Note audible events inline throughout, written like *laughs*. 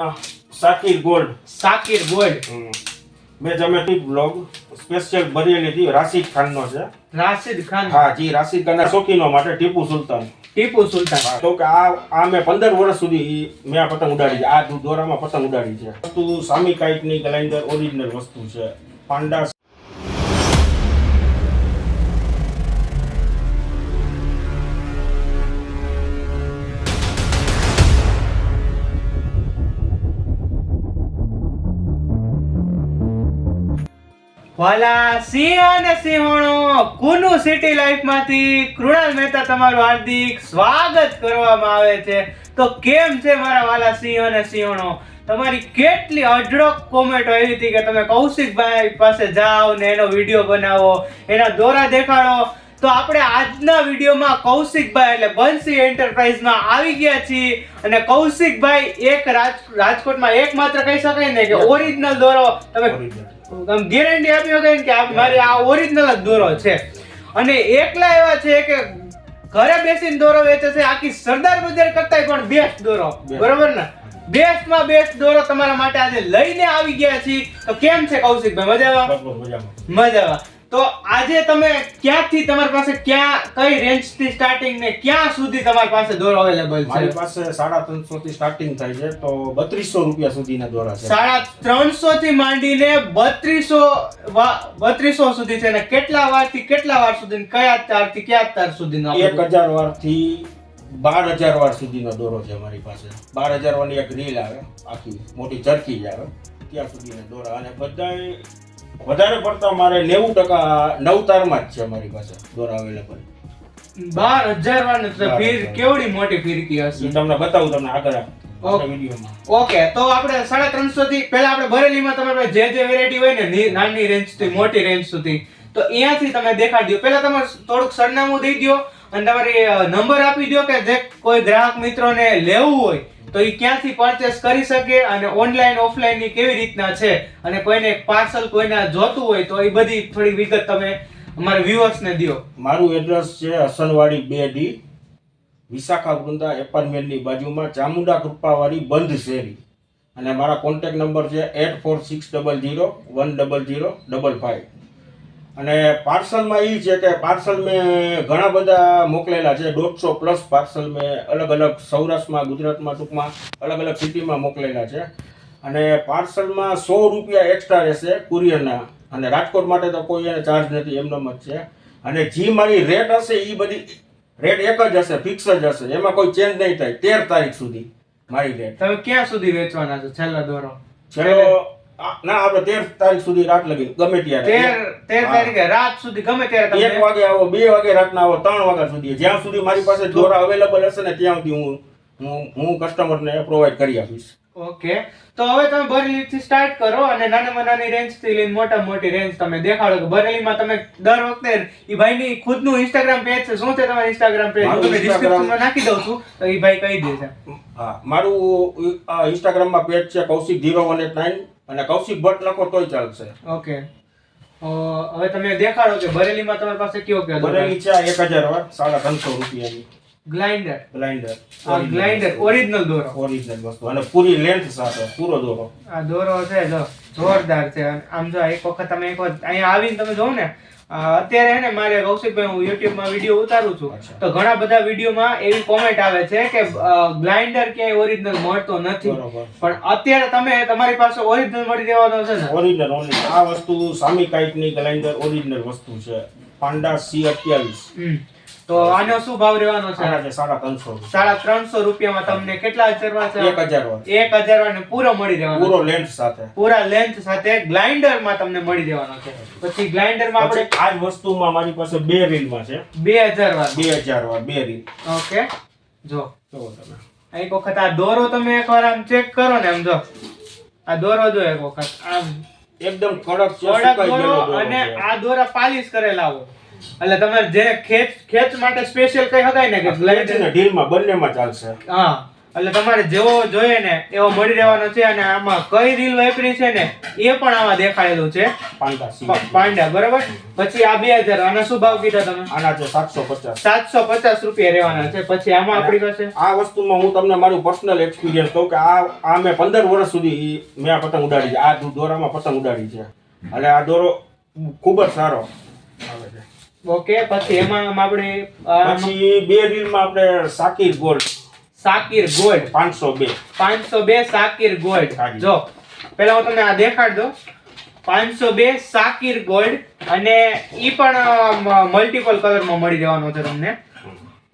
સાકીર gold. સાકીર gold. મેં જમે blog special બનેલી હતી રાશિદ ખાનનો છે. રાશિદ ખાન. હા જી રાશિદ ખાનના શોખીનો માટે ટીપુ સુલતાન. ટીપુ સુલતાન. તો કે આ આ મેં પંદર વર્ષ સુધી મેં આ પતંગ ઉડાડી છે. આ દોરામાં પતંગ ઉડાડી છે. વસ્તુ સામી કાઇટની ગ્લાઇન્ડર ઓરિજિનલ વસ્તુ છે. પાંડા વાલા સિંહ અને સિંહોણો કુનુ સિટી લાઈફમાંથી કૃણાલ મહેતા તમારું હાર્દિક સ્વાગત કરવામાં આવે છે. તો કેમ છે મારા વાલા સિંહ અને સિંહોણો? તમારી કેટલી અઢળક કોમેન્ટ એવી હતી કે તમે કૌશિકભાઈ પાસે જાઓ ને એનો વીડિયો બનાવો એના દોરા દેખાડો. તો આપણે આજના વિડીયોમાં કૌશિકભાઈ એટલે બંસી એન્ટરપ્રાઇઝમાં આવી ગયા છીએ અને કૌશિકભાઈ એક રાજ રાજકોટમાં એકમાત્ર કહી શકાય ને કે ઓરિજિનલ દોરો. તમે. આમ ગેરંટી આપી વગર કે આ મારી આ ઓરિજિનલ જ દોરો છે. અને એકલા એવા છે કે ઘરે બેસીને દોરો વેચે છે આખી સરદાર બજાર કરતાંય પણ બેસ્ટ દોરો. બરોબર ને? બેસ્ટમાં બેસ્ટ દોરો તમારા માટે આજે લઈને આવી ગયા છીએ. તો કેમ છે કૌશિકભાઈ મજામાં. મજામાં. તો આજે તમે ક્યાંથી તમારી પાસે ક્યાં કઈ રેન્જથી સ્ટાર્ટિંગ ને ક્યાં સુધી તમારી પાસે દોર અવેલેબલ મારી પાસે સાડા ત્રણસો થી સ્ટાર્ટિંગ થાય છે તો બત્રીસો રૂપિયા સુધીના દોરા છે. સાડા ત્રણસો થી માંડીને બત્રીસો બત્રીસો સુધી છે ને કેટલા વારથી કેટલા વાર સુધી કયા તારથી કયા તાર સુધીનો એક હજાર વારથી બાર હજાર વાર સુધીનો દોરો છે મારી પાસે. બાર હજાર વારની એક રીલ આવે આખી મોટી ચરખી જ આવે ત્યાં સુધીના દોરા. અને બધાય વધારે પડતા મારે નેવું ટકા નવતારમાં જ છે મારી પાસે દોરા અવેલેબલ. બાર હજાર વાર ફીર કેવડી મોટી ફીરકી હશે? તમને બતાવું તમને આગળ ઓકે. તો આપણે સાડા ત્રણસો થી પહેલા આપણે બરેલીમાં તમારે જે જે વેરાયટી હોય ને નાની રેન્જથી મોટી રેન્જ સુધી. તો અહીંયાથી તમે દેખાડી દો પહેલા તમે થોડુંક સરનામું દઈ દો અને તમારી નંબર આપી દો કે જે કોઈ ગ્રાહક મિત્રોને લેવું હોય તો એ ક્યાંથી પરચેસ કરી શકે અને ઓનલાઈન ઓફલાઈનની કેવી રીતના છે? અને કોઈને પાર્સલ કોઈને જોતું હોય તો એ બધી થોડી વિગત તમે અમારા viewers ને દો મારું એડ્રેસ છે હસનવાડી બે ડી, વિશાખા વૃંદા એપાર્ટમેન્ટની બાજુમાં, ચામુંડા કૃપાવાળી બંધ શેરી. અને મારા કોન્ટેક નંબર છે eight four six double zero one double zero double five અને પાર્સલમાં એ છે કે પાર્સલ મેં ઘણા બધા મોકલેલા છે. દોઢસો પ્લસ પાર્સલ મેં અલગ અલગ સૌરાષ્ટ્રમાં ગુજરાતમાં ટૂંકમાં અલગ અલગ સિટીમાં મોકલેલા છે. અને પાર્સલમાં સો રૂપિયા એક્સ્ટ્રા રહેશે કુરિયરના. અને રાજકોટ માટે તો કોઈ એને ચાર્જ નથી એમનો જ છે. અને જે મારી રેટ હશે એ બધી રેટ એક જ હશે ફિક્સ જ હશે. એમાં કોઈ ચેન્જ નહીં થાય તેર તારીખ સુધી મારી રેટ તમે ક્યાં સુધી વેચવાના છો? છેલ્લા દોરો ચલો આ- ના આપણે તેર તારીખ સુધી રાત લગી ગમે ત્યારે. તેર તેર તારીખે રાત સુધી ગમે ત્યારે એક વાગે આવો બે વાગે રાતના આવો ત્રણ વાગ્યા સુધી. જ્યાં સુધી મારી પાસે દોરા અવેલેબલ હશે ને ત્યાં સુધી હું હું હું કસ્ટમરને પ્રોવાઈડ કરી આપીશ. ઓકે. તો હવે તમે બરેલીથી સ્ટાર્ટ કરો અને નાનામાં નાની રેન્જથી લઈને મોટા મોટી રેન્જ તમે દેખાડો કે બરેલીમાં તમે દર વખતે ઈ ભાઈની ખુદનું ઇન્સ્ટાગ્રામ પેજ છે. શું છે તમારું ઇન્સ્ટાગ્રામ પેજ હું તમને ડિસ્ક્રિપ્શનમાં નાખી દઉં છું તો એ ભાઈ કહી દેશે હા મારું ઇન્સ્ટાગ્રામ ઇન્સ્ટાગ્રામમાં પેજ છે Kaushik zero one eight nine અને કૌશિક ભટ્ટ લખો તોય ચાલશે. ઓકે. હવે તમે દેખાડો કે બરેલીમાં તમારી પાસે કયો કયો બરેલી છે? એક હજાર વાર સાડા ત્રણસો રૂપિયાની. ગ્લાઇન્ડર ગ્લાઇન્ડર આ ગ્લાઇન્ડર ઓરિજિનલ દોરો. ઓરિજિનલ વસ્તુ. અને પૂરી લેન્થ સાથે પૂરો દોરો. આ દોરો છે જો જોરદાર છે. આમ જો એક વખત તમે એક વખત અહીંયા આવીને તમે જોવો ને અત્યારે હે ને મારે કૌશિકભાઈ હું યુટ્યુબમાં વીડિયો ઉતારું છું. તો ઘણા બધા વિડીયોમાં એવી કોમેન્ટ આવે છે કે ગ્લાઇન્ડર ક્યાંય ઓરિજિનલ મળતો નથી. બરોબર. પણ અત્યારે તમે તમારી પાસે ઓરિજિનલ મળી દેવાનો છે ને? ઓરિજિનલ ઓરિજિનલ આ વસ્તુ સામી કાઇટની ગ્લાઇન્ડર ઓરિજિનલ વસ્તુ છે. પાંડા સી અઠ્યાવીસ. તો આનો શું ભાવ રહેવાનો છે? છે ત્રણસો સાડા ત્રણસો રૂપિયામાં તમને કેટલા હજારમાં છે? એક હજાર વાર એક હજાર વાળને પૂરો મળી રહેવાનો પૂરો લેન્થ સાથે. પૂરા લેન્થ સાથે ગ્લાઇન્ડરમાં તમને મળી રહેવાનો છે. પછી ગ્લાઇન્ડરમાં આપણે આ જ વસ્તુમાં મારી પાસે બે રીલમાં છે. બે હજાર વાર બે હજાર વાર બે રીલ. ઓકે. જો. જો તમે. એક વખત આ દોરો તમે એકવાર આમ ચેક કરો ને આમ જો. આ દોરો જો એક વખત. આમ. એકદમ કડક કડક દોરો અને આ દોરા પાલિશ કરેલા હોય એટલે તમારે જે ખેત ખેત માટે સ્પેશિયલ કઈ હગાય ને કે છે ને ઢીલમાં બંનેમાં ચાલશે હા. એટલે તમારે જેવો જોઈએ ને એવો મળી રહેવાનો છે અને આમાં કઈ રીલ વાપરી છે ને એ પણ આમાં દેખાડેલું છે. પાંડા પાંડા બરાબર? પછી આ બે હજાર આના શું ભાવ કીધા તમે? આના છે સાતસો પચાસ. સાતસો પચાસ રૂપિયા રહેવાના છે. પછી આમાં આપણી પાસે? આ વસ્તુમાં હું તમને મારું પર્સનલ એક્સપિરિયન્સ કહું કે આ આ મેં પંદર વર્ષ સુધી મેં આ પતંગ ઉડાડી છે. આ દોરામાં પતંગ ઉડાડી છે. અને આ દોરો ખૂબ જ સારો આવે છે. ઓકે પછી એમાં આપણે પછી બે રીલમાં આપણે સાકીર ગોલ્ડ. સાકીર ગોલ્ડ. પાંચસો બે. પાંચસો બે સાકીર ગોલ્ડ. જો પહેલા હું તમને આ દેખાડ દઉં. પાંચસો બે સાકીર ગોલ્ડ અને ઈ પણ મલ્ટીપલ કલરમાં મળી જવાનો છે તમને.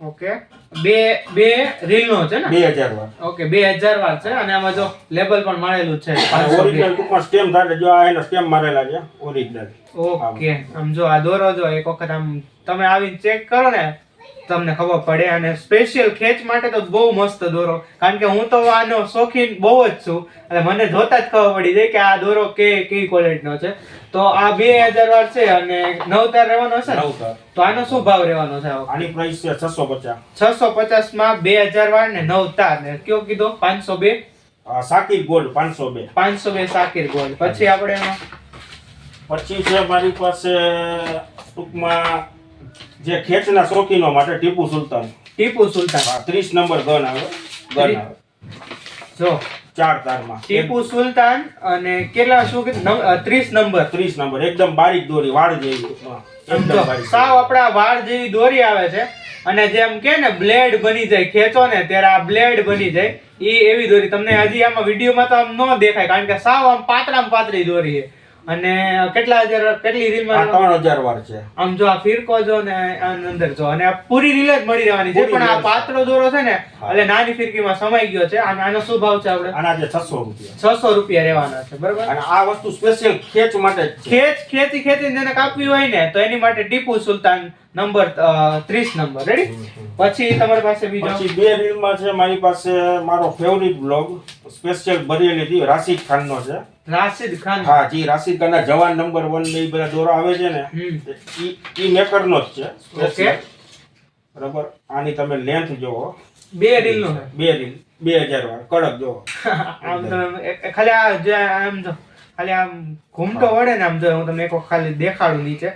ઓકે. બે બે રીલનો છે ને? 2000 વાર ઓકે 2000 વાર છે અને આમાં જો લેબલ પણ મારેલું છે ઓરિજિનલ ટૂંકમાં સ્ટેમ થાય જો આ એનો સ્ટેમ મારેલા છે ઓરિજિનલ ઓકે આમ જો આ દોરો જો એક વખત આમ તમે આવીને ચેક કરો ને તમને ખબર પડે. અને સ્પેશિયલ ખેંચ માટે તો બહુ મસ્ત દોરો. કારણ કે હું તો આનો શોખીન બહુ જ છું. અને મને જોતા જ ખબર પડી જાય કે આ દોરો કે કઈ ક્વોલિટીનો છે. તો આ બે હજાર વાર છે અને નવ તાર રહેવાનો હશે ને? નવતાર. તો આનો શું ભાવ રહેવાનો છે આની પ્રાઇસ છે છસો પચાસ. છસો પચાસમાં બે હજાર વાર ને નવ તાર ને કયો કીધો? પાંચસો બે? સાકીર ગોલ્ડ પાંચસો બે. પાંચસો બે સાકીર ગોલ્ડ. પછી આપણે એમાં પછી છે મારી પાસે ટૂંકમાં જે ખેંચના શોખીનો માટે ટીપુ સુલતાન. ટીપુ સુલતાન. ત્રીસ નંબર ગન આવે ગન આવે. જો ચાર તારમાં. ટીપુ સુલતાન અને કેટલા શું કે ત્રીસ નંબર. ત્રીસ નંબર. એકદમ બારીક દોરી વાળ જેવી. સાવ આપણા વાળ જેવી દોરી આવે છે અને જેમ કે ને બ્લેડ બની જાય. ખેંચો ને ત્યારે આ બ્લેડ બની જાય. એ એવી દોરી. તમને હજી આમાં વિડીયોમાં તો આમ ન દેખાય કારણ કે સાવ આમ પાતળામાં પાતળી દોરી છે. અને કેટલા હજાર કેટલી રીલમાં ત્રણ હજાર વાર છે. આમ જો આ ફિરકો જો ને અંદર જો અને આ પૂરી રીલ જ મળી રહેવાની છે પણ આ રીલ દોરો છે ને એટલે નાની ફિરકીમાં સમાઈ ગયો છે. અને આનો શું ભાવ છે આપણે? આના જે છસો રૂપિયા. છસો રૂપિયા રહેવાના છે બરાબર? અને આ વસ્તુ સ્પેશિયલ ખેચ માટે ખેચ ખેતી ખેતી જેને કાપવી હોય ને તો એની માટે ટીપુ સુલતાન નંબર ત્રીસ નંબર. રેડી પછી તમારી પાસે બીજો? પછી બે રીલમાં છે મારી પાસે મારો favourite blog special Bareilly Rashid Rashid ખાનનો છે. રાશિદ ખાન. હા જી રાશિદ ખાનના જવાન નંબર વન ને એ બધા દોરા આવે છે ને ઈ ઈ મેકર મેકરનો જ છે. ઓકે. બરાબર? આની તમે લેન્થ જોવો. બે રીલ નો બે રીલ બે હજાર વાર કડક જોવો. *laughs* આમ તો એક- એક ખાલી આ જે આમ જો ખાલી આમ ઘૂમતો વળે ને આમ જો હું તમને એક વખત ખાલી દેખાડું નીચે.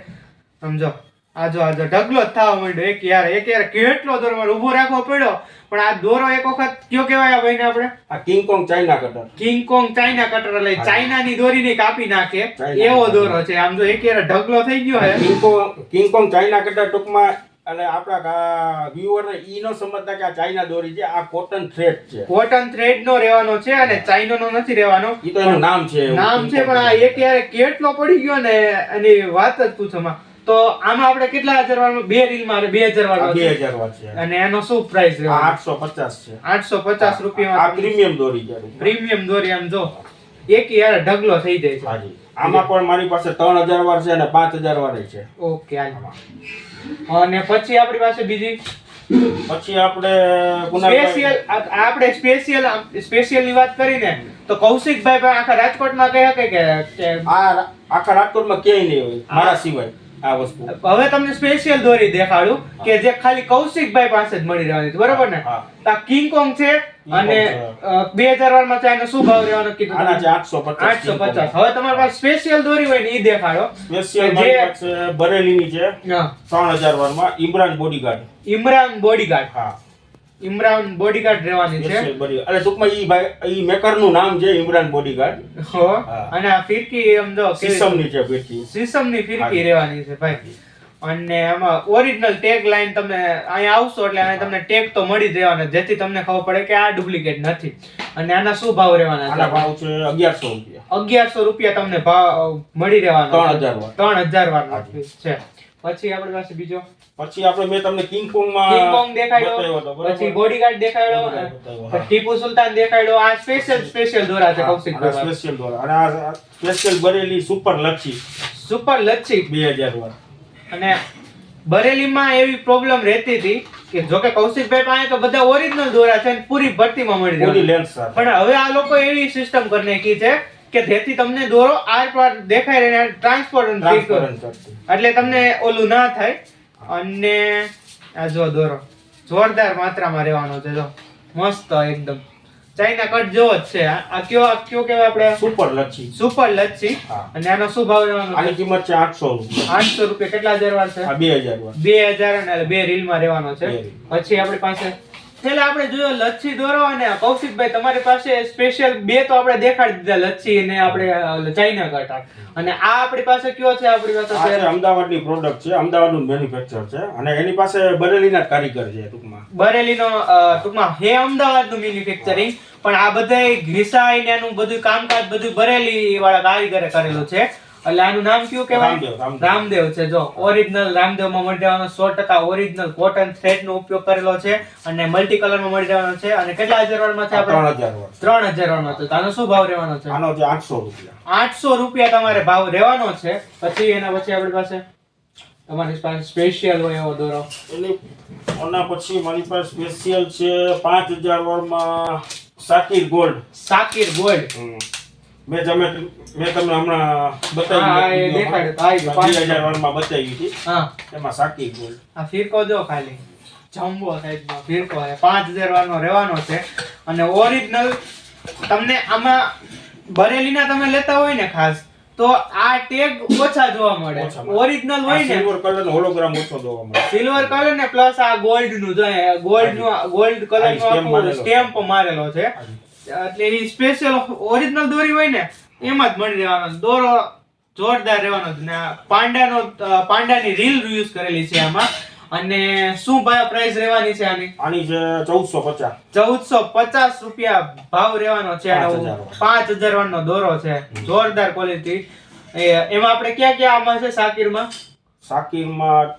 આમ જો. આ જો આ જો ઢગલો જ થવા માંડ્યો. એક યાર એક યાર કેટલો દોરો મારે ઊભો રાખવો પડ્યો. પણ આ દોરો એક વખત કયો કહેવાય આ ભાઈને આપણે? આ King Kong China cutter King Kong China cutter એટલે. ચાઇનાની દોરીને કાપી નાખે. એવો દોરો છે. આમ જો એક યાર ઢગલો થઈ ગયો હે. King Kong King Kong China cutter ટૂંકમાં અને આપણા વ્યુઅર ને ઈ નો સમજતા કે આ ચાઇના દોરી છે આ કોટન થ્રેડ છે. કોટન થ્રેડ નો રહેવાનો છે અને ચાઇનો નો નથી રહેવાનો. ઈ તો એનું નામ છે નામ છે પણ આ એક યાર કેટલો પડી ગયો ને એની વાત જ પૂછો માં. તો આમાં આપણે કેટલા હજાર વાળમાં? બે રીલમાં બે હજાર વાળો બે હજાર વાર છે. અને એનો શું પ્રાઇસ આ આઠસો પચાસ છે. આઠસો પચાસ રૂપિયામાં રૂપિયા પ્રીમિયમ દોરી જાય પ્રીમિયમ દોરી આમ જો. એક યાર ઢગલો થઈ જાય છે. હાજી. આમાં પણ મારી પાસે ત્રણ હજાર વાર છે અને પાંચ હજાર વાર છે. ઓકે અને પછી આપણી પાસે બીજી? પછી આપણે સ્પેશિયલ આપણે સ્પેશિયલ સ્પેશિયલની વાત કરીને તો કૌશિકભાઈ આખા રાજકોટમાં કહે કે આ આખા રાજકોટમાં ક્યાંય નહીં હોય મારા સિવાય. આ વસ્તુ. હવે તમને સ્પેશિયલ દોરી દેખાડું કે જે ખાલી કૌશિકભાઈ પાસે જ મળી રહેવાની છે. બરોબર ને? આ કિંગ કોંગ છે અને બે હજાર વારમાં ચાઇના શું ભાવ રહેવાનો કીધું આના છે આઠસો પચાસ આઠસો પચાસ. હવે તમારી પાસે સ્પેશિયલ દોરી હોય ને એ દેખાડો. સ્પેશિયલ જે- મારી પાસે બરેલીની છે. ત્રણ હજાર વારમાં ઇમરાન બોડીગાર્ડ ઇમરાન બોડીગાર્ડ હા. ઇમરાન બોડીગાર્ડ રહેવાની છે. એટલે ટૂંકમાં ઈ ભાઈ ઈ મેકરનું નામ છે ઇમરાન બોડીગાર્ડ હો. અને આ ફિરકી એમ જો સિસમની છે ફિરકી. સિસમની ફિરકી રહેવાની છે ભાઈ. અને આમાં ઓરિજિનલ ટેગ લાઈન તમે અહીંયા આવશો એટલે અહીંયા તમને ટેગ તો મળી જ રહેવાના. જેથી તમને ખબર પડે કે આ ડુપ્લિકેટ નથી. અને આના શું ભાવ રહેવાના છે? ભાવ છે અગિયારસો રૂપિયા. અગિયારસો રૂપિયા તમને ભાવ મળી રહેવાનો ત્રણ હજાર વાર ત્રણ હજાર વાર હાજી. છે. પછી આપણી પાસે બીજો. પછી આપણે મેં તમને કિંગ કોંગમાં કિંગ કોંગ દેખાડ્યો? પછી બોડીગાર્ડ દેખાડ્યો. ટીપુ સુલતાન દેખાડ્યો. આ સ્પેશિયલ સ્પેશિયલ દોરા છે કૌશિક સ્પેશિયલ દોરા. અને આ special Bareilly super Lachhi. Super લચ્છી. બે હજાર વાર અને બરેલીમાં એવી પ્રોબ્લેમ રહેતી હતી કે જો કે કૌશિકભાઈ પાસે તો બધા ઓરિજિનલ દોરા છે અને પૂરી ભરતીમાં મળી જાય પણ હવે આ લોકો એવી સિસ્ટમ કરી નાખી છે કે જેથી તમને દોરો આર પાર દેખાય રહે ટ્રાન્સપરન્ટ એટલે તમને ઓલું ના થાય. અને આ જો દોરો જોરદાર માત્રામાં રહેવાનો છે જો. મસ્ત એકદમ. ચાઇના કટ જેવો જ છે. આ કયો આ કયો કહેવાય આપણે? સુપર લચ્છી. સુપર લચ્છી. અને આનો શું ભાવ રહેવાનો આની કિંમત છે આઠસો રૂપિયા. આઠસો રૂપિયા. કેટલા હજાર વાર છે? આ બે હજાર વાર. બે હજાર અને બે રીલમાં રહેવાનો છે. પછી આપણી પાસે છેલ્લે આપણે જોયો લચ્છી દોરો અને કૌશિકભાઈ તમારી પાસે સ્પેશિયલ બે તો આપણે દેખાડી દીધા લચ્છી અને આપણે ચાઇના કટા અને આ આપણી પાસે કયો છે? આપણી પાસે અમદાવાદની પ્રોડક્ટ છે. અમદાવાદનું મેન્યુફેક્ચર છે. અને એની પાસે બરેલીના કારીગર છે ટૂંકમાં. બરેલીનો ટૂંકમાં હે અમદાવાદનું મેન્યુફેક્ચરિંગ પણ આ બધા ગ્રીસાઈ ને એનું બધું કામકાજ બધું બરેલી વાળા કારીગરે કરેલું છે. એટલે આનું નામ કયું કહેવાય? રામદેવ, છે. જો ઓરિજિનલ રામદેવમાં મળી જવાનો સો ટકા ઓરિજિનલ કોટન થ્રેડ નો ઉપયોગ કરેલો છે અને મલ્ટી કલરમાં મળી જવાનો છે. અને કેટલા હજાર વાળમાં છે આપણે? ત્રણ હજાર વાળમાં છે. તો આનો શું ભાવ રહેવાનો છે? આનો આઠસો રૂપિયા. આઠસો રૂપિયા તમારે ભાવ રહેવાનો છે. પછી એના પછી આપણી પાસે? તમારી પાસે સ્પેશિયલ હોય એવો દોરો. એટલે એના પછી મારી પાસે સ્પેશિયલ છે પાંચ હજાર વારમાં સાકીર ગોલ્ડ. સાકીર ગોલ્ડ. મેં તમે મેં તમને હમણાં હા, એ બતાવી દેખાડ્યું. હજાર વારમાં બતાવી હતી હા. એમાં સાકી ગોલ આ ફિરકો જો ખાલી. જમ્બો સાઈઝનો ફિરકો છે. પાંચ હજાર વાળનો રહેવાનો છે. અને ઓરિજિનલ તમને આમાં બરેલીના તમે લેતા હોય ને ખાસ તો આ ટેગ ઓછા જોવા મળે. ઓરિજિનલ હોય ને સિલ્વર કલર નો હોલોગ્રામ ઓછો જોવા મળે. સિલ્વર કલર ને પ્લસ આ ગોલ્ડનું જો ગોલ્ડનું ગોલ્ડ કલરનું સ્ટેમ્પ મારેલો છે. એટલે એ સ્પેશિયલ ઓરિજિનલ દોરી હોય ને એમાં જ મળી રહેવાનો દોરો જોરદાર રહેવાનો છે. ને પાંડાનો પાંડાની રીલ યુઝ કરેલી છે આમાં. અને શું ભાવ પ્રાઇસ રહેવાની છે આની? આની છે ચૌદસો પચાસ. ચૌદસો પચાસ રૂપિયા ભાવ રહેવાનો છે. પાંચ હજાર વાળનો દોરો છે. જોરદાર ક્વોલિટી એમાં આપણે ક્યાં ક્યાં આમાં છે સાકીરમાં? સાકીરમાં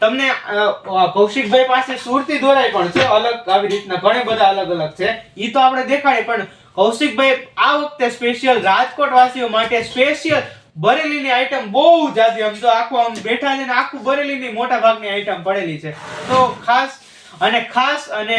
તમને અ, અ, કૌશિકભાઈ પાસે સુરતી દોરાય પણ છે. અલગ આવી રીતના ઘણા બધા અલગ અલગ છે. ઈ તો આપણે દેખાડીએ પણ કૌશિકભાઈ આ વખતે સ્પેશિયલ રાજકોટ વાસીઓ માટે સ્પેશિયલ બરેલીની આઈટમ બહુ જાજી આમ તો આખું આમ બેઠા છે ને આખું બરેલીની મોટા ભાગની આઈટમ પડેલી છે. તો ખાસ અને ખાસ અને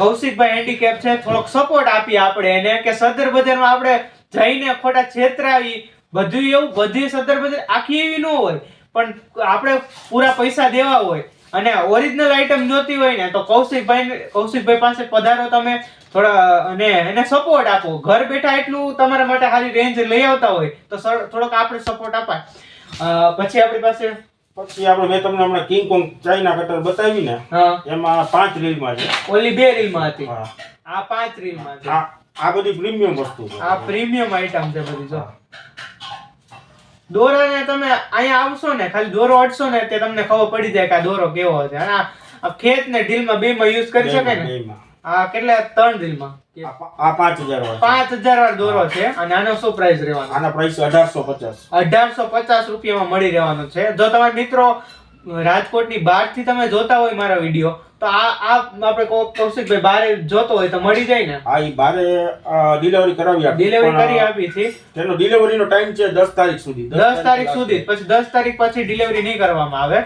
કૌશિકભાઈ હેન્ડીકેપ છે, થોડોક સપોર્ટ આપીએ આપણે એને કે સદર બજારમાં આપણે જઈને ખોટા છેતરાવી, બધું એવું, બધી સદર બજાર આખી એવી ન હોય, પણ આપણે પૂરા પૈસા દેવા હોય અને ઓરિજિનલ આઈટમ જોતી હોય ને, તો કૌશિકભાઈ કૌશિકભાઈ પાસે પધારો તમે થોડા, અને એને સપોર્ટ આપો. ઘર બેઠા એટલું તમારા માટે સારી રેન્જ લઈ આવતા હોય, તો થોડોક આપણે સપોર્ટ અપાય. પછી આપણી પાસે પછી આપણે મેં તમને હમણાં કિંગ કોંગ ચાઇના કટર બતાવી ને એમાં પાંચ રીલમાં છે. ઓલી બે રીલમાં હતી. હા. આ પાંચ રીલમાં છે. આ આ બધી પ્રીમિયમ વસ્તુ છે. આ પ્રીમિયમ આઈટમ છે બધી જો. દોરાને તમે અહીંયા આવશો ને ખાલી દોરો અડશો ને તે તમને ખબર પડી જાય કે આ દોરો કેવો છે. અને આ- ખેત ને ઢીલમાં બે માં યુઝ કરી શકે ને? બેમાં. આ કેટલા? ત્રણ રીલમાં. આ પાંચ હજાર પાંચ હજાર વાળો દોરો છે અને આનો શું પ્રાઇસ રહેવાનો? આના પ્રાઇસ અઢારસો પચાસ. અઢારસો પચાસ રૂપિયામાં મળી રહેવાનો છે. જો તમારા મિત્રો રાજકોટની બહારથી તમે જોતા હોય મારા વીડિયો તો આ આ આપણે કૌશિકભાઈ બારે જોતો હોય તો મળી જાય ને? આ એ બારે ડિલિવરી કરાવી આપી. ડિલિવરી કરી આપી છે. તેનો ડિલિવરીનો ટાઈમ છે દસ તારીખ સુધી. દસ તારીખ સુધી. પછી દસ તારીખ પછી ડિલિવરી નહીં કરવામાં આવે.